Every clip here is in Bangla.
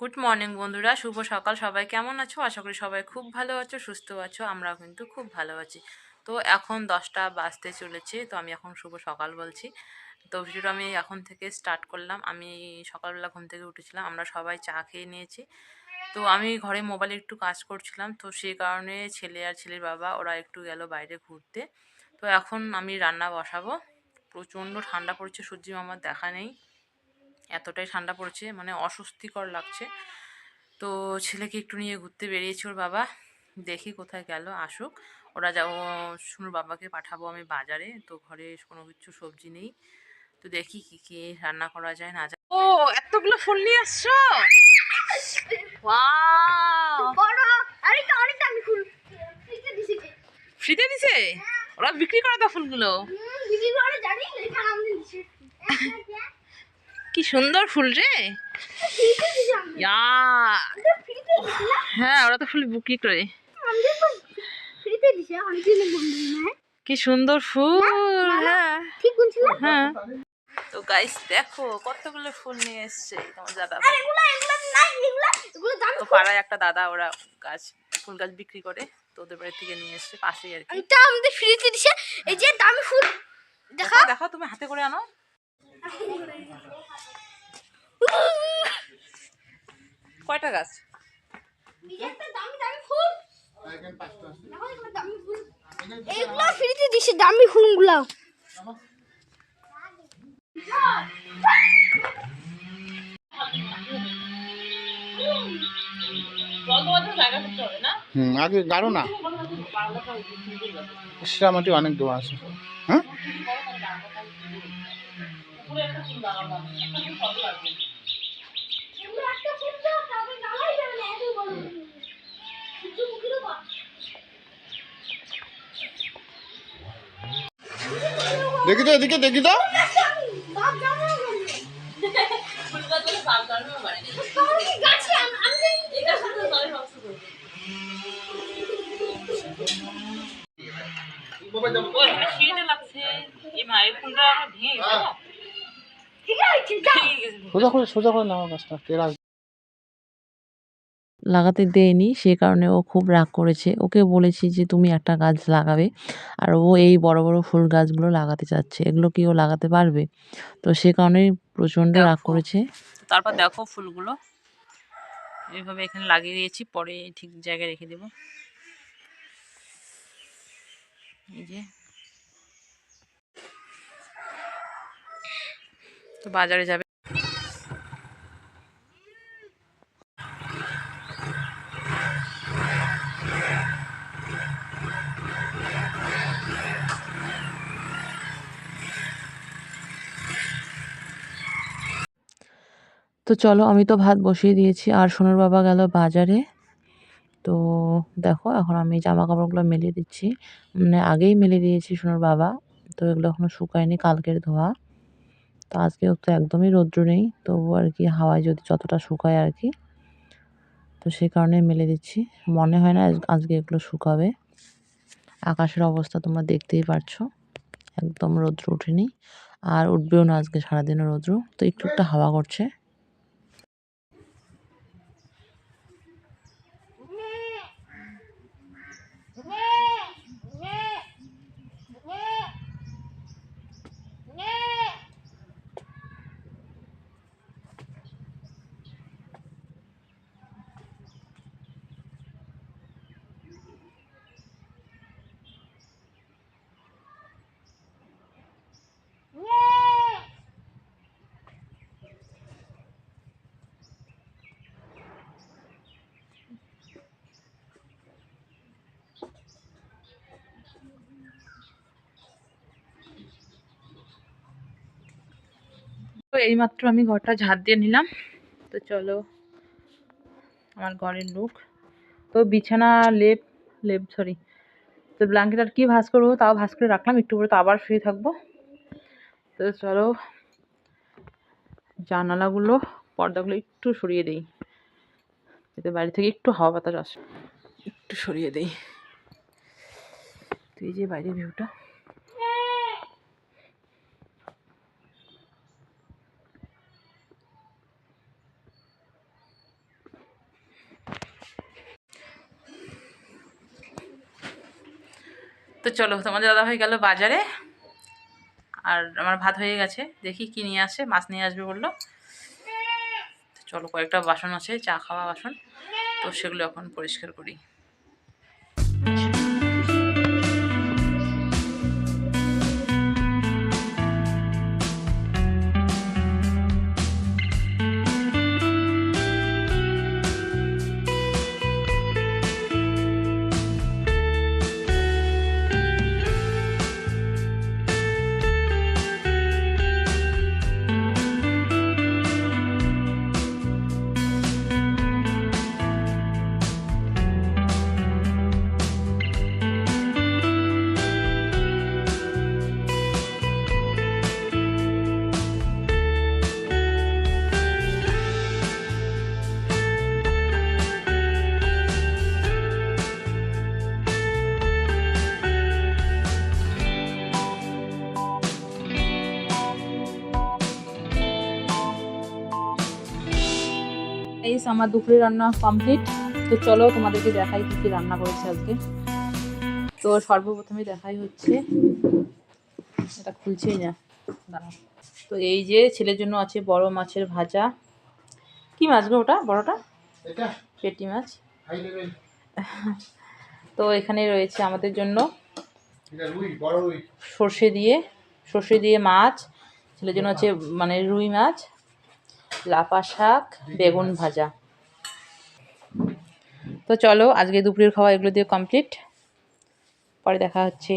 গুড মর্নিং বন্ধুরা। শুভ সকাল। সবাই কেমন আছো? আশা করি সবাই খুব ভালো আছো, সুস্থ আছো, আমরাও কিন্তু খুব ভালো আছি। তো এখন দশটা বাজতে চলেছে, তো আমি এখন শুভ সকাল বলছি। তো ভিডিওটা আমি এখন থেকে স্টার্ট করলাম। আমি সকালবেলা ঘুম থেকে উঠেছিলাম, আমরা সবাই চা খেয়ে নিয়েছি। তো আমি ঘরে মোবাইলে একটু কাজ করছিলাম, তো সেই কারণে ছেলে আর ছেলের বাবা, ওরা একটু গেল বাইরে ঘুরতে। তো এখন আমি রান্না বসাবো। প্রচণ্ড ঠান্ডা পড়ছে, সূর্যি মামার দেখা নেই। এতটাই ঠান্ডা পড়েছে মানে অস্বস্তিকর লাগছে। তো ছেলেকে একটু নিয়ে ঘুরতে বেরিয়েছে ওর বাবা। দেখি কোথায় গেল আসুক। ওরা যাও শুনুর বাবাকে পাঠাবো আমি বাজারে। তো ঘরে কোনো কিছু সবজি নেই। তো দেখি কি কি রান্না করা যায় না যায়। ও এতগুলো ফুল নিয়ে আসছো? ফ্রিতে দিছে। কে? ফ্রিতে দিছে? ওরা বিক্রি করে তো ফুলগুলো দিদি বড় জানি কি সুন্দর ফুল রে? হ্যাঁ ওরা তো ফুল বিক্রি করে। কি সুন্দর ফুল হ্যাঁ। হ্যাঁ। তো গাইস দেখো কতগুলো ফুল নিয়ে এসছে তোমার দাদা তো পাড়ায় একটা দাদা ওরা গাছ ফুল গাছ বিক্রি করে তো ওদের বাড়ি থেকে নিয়ে এসছে পাশেই আর কি। এটা আমাদের ফ্রিতে দিছে। এই যে দামি ফুল। দেখো দেখো তুমি হাতে করে আনো। কয়টা গাছ? ফ্রিতে দিছে দামি ফুলগুলো হুম আগে গাঢ় না। শ্রামাটি অনেক দোয়া আছে। হ্যাঁ? এগুলো একটা ফুল এত বড় কিছু মুখে দেবো দেখি তো এদিকে দেখি তো যাও সোজা করে সোজা করে নাও গাছটা লাগাতে দেয়নি সে কারণে ও খুব রাগ করেছে। ওকে বলেছি যে তুমি একটা গাছ লাগাবে। আর ও এই বড় বড় ফুল গাছগুলো লাগাতে চাচ্ছে। এগুলো কি ও লাগাতে পারবে? তো সে কারণেই প্রচণ্ড রাগ করেছে। তারপর দেখো ফুলগুলো। এইভাবে এখানে লাগিয়ে দিয়েছি পরে ঠিক জায়গায় রেখে দেব। এই যে তো বাজারে যাবে। তো চলো, আমি তো ভাত বসিয়ে দিয়েছি, আর সোনার বাবা গেল বাজারে। তো দেখো, এখন আমি জামা কাপড়গুলো মেলে দিচ্ছি। মানে আগেই মেলে দিয়েছি সোনার বাবা, তো এগুলো এখনও শুকায়নি, কালকের ধোয়া। তো আজকে তো একদমই রৌদ্র নেই তবু আর কি হাওয়ায় যদি যতটা শুকায় আর কি। তো সেই কারণে মেলে দিচ্ছি। মনে হয় না আজকে এগুলো শুকাবে। আকাশের অবস্থা তোমরা দেখতেই পারছ। একদম রৌদ্র উঠেনি আর উঠবেও না আজকে, সারাদিনও রৌদ্র। তো একটু একটু হাওয়া করছে। তো এইমাত্র আমি ঘরটা ঝাড় দিয়ে নিলাম। তো চলো, আমার ঘরের লুক। তো বিছানা, লেপ লেপ সরি তো ব্ল্যাঙ্কেট আর কী ভাঁজ করব তাও ভাঁজ করে রাখলাম, একটু পরে তো আবার ফ্রি থাকব। তো চলো, জানালাগুলো, পর্দাগুলো একটু সরিয়ে দিই। যাতে বাড়ি থেকে একটু হাওয়া বাতাস আসে। একটু সরিয়ে দিই। তুই যে বাইরের ভিউটা তো চলো তোমাদের দাদা দাদাভাই গেল বাজারে। আর আমার ভাত হয়ে গেছে, দেখি কি নিয়ে আসে, মাছ নিয়ে আসবে বলল। চলো, কয়েকটা বাসন আছে, চা খাওয়া বাসন। তো সেগুলো এখন পরিষ্কার করি। আমার দুপুরে রান্না কমপ্লিট তো চলো তোমাদেরকে দেখাই কী কী রান্না করেছি আজকে। তো সর্বপ্রথমে দেখাই হচ্ছে এটা খুলছেই না। দাঁড়াও। তো এই যে ছেলের জন্য আছে বড় মাছের ভাজা। কি মাছ গো ওটা বড়টা? পেটি মাছ। তো এখানে রয়েছে আমাদের জন্য সর্ষে দিয়ে সর্ষে দিয়ে মাছ। ছেলের জন্য আছে মানে রুই মাছ। লাফা শাক বেগুন ভাজা। তো চলো আজকে দুপুরের খাওয়া এগুলো দিয়ে কমপ্লিট পরে দেখা হচ্ছে।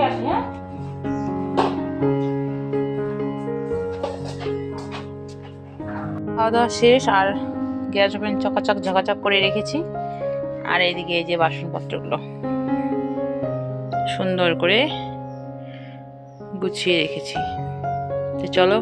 রেখে আসি হ্যাঁ? খাওয়া দাওয়া শেষ আর গ্যাস ওভেন চকাচক ঝকাচক করে রেখেছি। আর এইদিকে এই যে বাসনপত্রগুলো সুন্দর করে গুছিয়ে রেখেছি। তো চলো